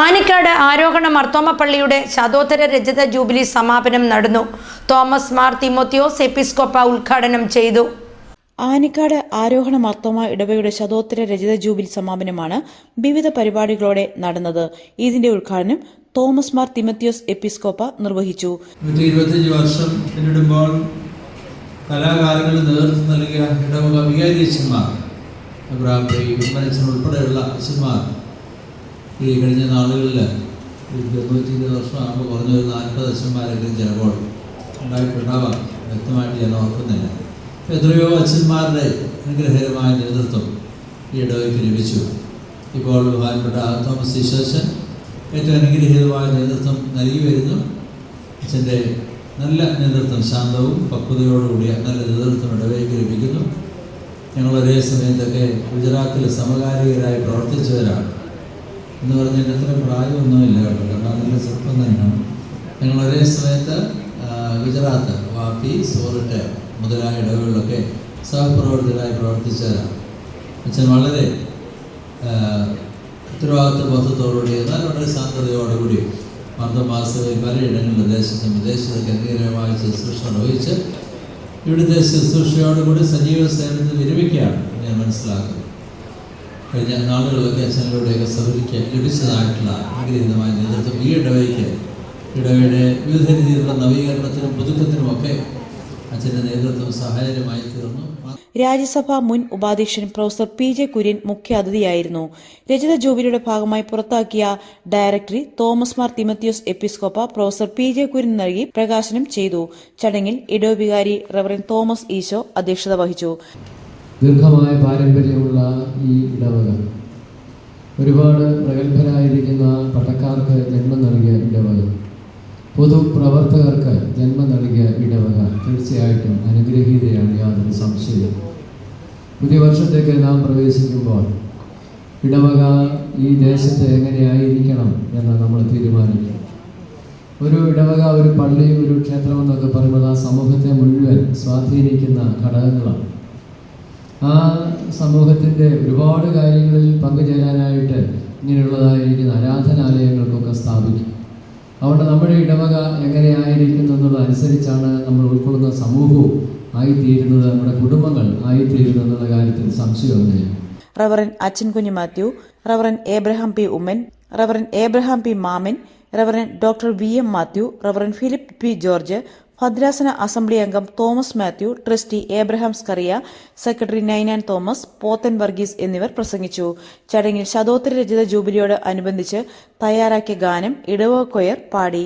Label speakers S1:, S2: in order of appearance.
S1: ആനിക്കാട് ആരോഹണ മർത്തോമ പള്ളിയുടെ ശതോത്തര രജത ജൂബിലി സമാപനം നടന്നു. തോമസ് മാർ തിമോത്തിയോസ് എപ്പിസ്കോപ്പ ഉദ്ഘാടനം ചെയ്തു.
S2: ആനിക്കാട് ആരോഹണ മർത്തോമ ഇടവയുടെ ശതോത്തര രജത ജൂബിലി സമാപനമാണ് വിവിധ പരിപാടികളോടെ നടന്നത്. ഇതിന്റെ ഉദ്ഘാടനം തോമസ് മാർ തിമത്യോസ് എപ്പിസ്കോപ്പ നിർവഹിച്ചു.
S3: വർഷം പിന്നിടുമ്പോൾ നേതൃത്വം നൽകിയ ഇടവക വികാരി അച്ഛന്മാർ ഉൾപ്പെടെയുള്ള അച്ഛന്മാർ ഈ കഴിഞ്ഞ നാളുകളിൽ തൊണ്ണൂറ്റി ഇരുപത് വർഷമാകുമ്പോൾ കുറഞ്ഞ ഒരു നാൽപ്പത് അച്ഛന്മാരെങ്കിലും ചിലപ്പോൾ ഉണ്ടായിട്ടുണ്ടാവാം വ്യക്തമായിട്ട് ഞാൻ ഓർക്കുന്നില്ല. എത്രയോ അച്ഛന്മാരുടെ അനുഗ്രഹകരമായ നേതൃത്വം ഈ ഇടവയ്ക്ക് ലഭിച്ചു. ഇപ്പോൾ ബഹുമാനപ്പെട്ട തോമസ് ഈശ്വരൻ ഏറ്റവും അനുഗ്രഹീതമായ നേതൃത്വം നൽകി വരുന്നു. അച്ഛന്റെ നല്ല നേതൃത്വം ശാന്തവും പക്വതയോടുകൂടിയ നല്ല നേതൃത്വം ഇടവേക്ക് ലഭിക്കുന്നു. ഞങ്ങൾ ഒരേ സമയത്തൊക്കെ ഗുജറാത്തിൽ സമകാലികരായി പ്രവർത്തിച്ചവരാണ്. എന്ന് പറഞ്ഞാൽ അത്ര പ്രായമൊന്നുമില്ല കേട്ടോ. കാരണം നല്ല ചെറുപ്പം തന്നെയാണ് ഞങ്ങൾ ഒരേ സമയത്ത് ഗുജറാത്ത് വാപ്പി സൂററ്റ് മുതലായ ഇടവുകളിലൊക്കെ സഹപ്രവർത്തകരായി പ്രവർത്തിച്ചവരാണ് അച്ഛൻ വളരെ ഉത്തരവാദിത്വ ബോധത്തോടുകൂടി എന്നാൽ വളരെ സാന്ദ്രതയോടുകൂടി മന്ദമാസങ്ങളിൽ പലയിടങ്ങളിലും ദേശത്തും വിദേശത്തൊക്കെ അംഗീകാരമായ ശുശ്രൂഷ നിർവഹിച്ച് ഇവിടുത്തെ ശുശ്രൂഷയോടുകൂടി സജീവ സേവനത്തിൽ വിരമിക്കുകയാണ്. ഞാൻ മനസ്സിലാക്കുന്നത് കഴിഞ്ഞ നാളുകളിലൊക്കെ അച്ഛനിലൂടെയൊക്കെ സഹകരിക്കാൻ ലഭിച്ചതായിട്ടുള്ള ആഗ്രഹീതമായ നേതൃത്വം ഈ ഇടവയ്ക്ക് ഇടവയുടെ വിവിധ രീതിയിലുള്ള നവീകരണത്തിനും പുതുക്കത്തിനുമൊക്കെ അച്ഛന്റെ നേതൃത്വം സഹായകരമായി തീർന്നു.
S2: രാജ്യസഭാ മുൻ ഉപാധ്യക്ഷൻ പ്രൊഫസർ പി ജെ കുര്യൻ മുഖ്യ അതിഥിയായിരുന്നു. രചിത ജൂബിലിയുടെ ഭാഗമായി പുറത്താക്കിയ directory Thomas Mar Timotheos Episcopa professor P J Kurian നൽകി പ്രകാശനം ചെയ്തു. ചടങ്ങിൽ ഇടോവികാരി റവറൻ തോമസ് ഈശോ അധ്യക്ഷത വഹിച്ചു.
S4: ദീർഘമായ പാരമ്പര്യമുള്ള ഈ ഇടവക. ഒരുപാട് പ്രഗത്ഭരായിരിക്കുന്ന പട്ടക്കാർക്ക് ജന്മം നൽകിയ ഇടവക. പൊതുപ്രവർത്തകർക്ക് ജന്മം നൽകിയ ഇടവക. തീർച്ചയായിട്ടും അനുഗ്രഹീതയാണ് യാതൊരു സംശയവും. പുതിയ വർഷത്തേക്ക് നാം പ്രവേശിക്കുമ്പോൾ ഇടവക ഈ ദേശത്ത് എങ്ങനെയായിരിക്കണം എന്ന് നമ്മൾ തീരുമാനിക്കും. ഒരു ഇടവക ഒരു പള്ളി ഒരു ക്ഷേത്രം എന്നൊക്കെ പറയുമ്പോൾ ആ സമൂഹത്തെ മുഴുവൻ സ്വാധീനിക്കുന്ന ഘടകങ്ങളാണ്. ആ സമൂഹത്തിന്റെ ഒരുപാട് കാര്യങ്ങളിൽ പങ്കുചേരാനായിട്ട് ഇങ്ങനെയുള്ളതായിരിക്കുന്ന ആരാധനാലയങ്ങൾക്കൊക്കെ സ്ഥാപിക്കും. അതുകൊണ്ട് നമ്മുടെ ഇടവക എങ്ങനെയായിരിക്കുന്നു എന്നുള്ളതനുസരിച്ചാണ് നമ്മൾ ഉൾക്കൊള്ളുന്ന സമൂഹവും ആയിത്തീരുന്നത് നമ്മുടെ കുടുംബങ്ങൾ ആയിത്തീരുന്നത് എന്നുള്ള കാര്യത്തിൽ സംശയമൊന്നുമില്ല
S2: റവറൻ അച്ഛൻ Kunju Mathew reverend Abraham P Oommen reverend Abraham P Mammen reverend doctor V M Mathew reverend Philip P George ഭദ്രാസന അസംബ്ലി അംഗം തോമസ് മാത്യു ട്രസ്റ്റി ഏബ്രഹാം സ്കറിയ സെക്രട്ടറി നൈനാൻ തോമസ് പോത്തൻ വർഗീസ് എന്നിവർ പ്രസംഗിച്ചു. ചടങ്ങിൽ ശതോത്തര രചിത ജൂബിലിയോട് അനുബന്ധിച്ച് തയ്യാറാക്കിയ ഗാനം ഇടവ കൊയർ പാടി.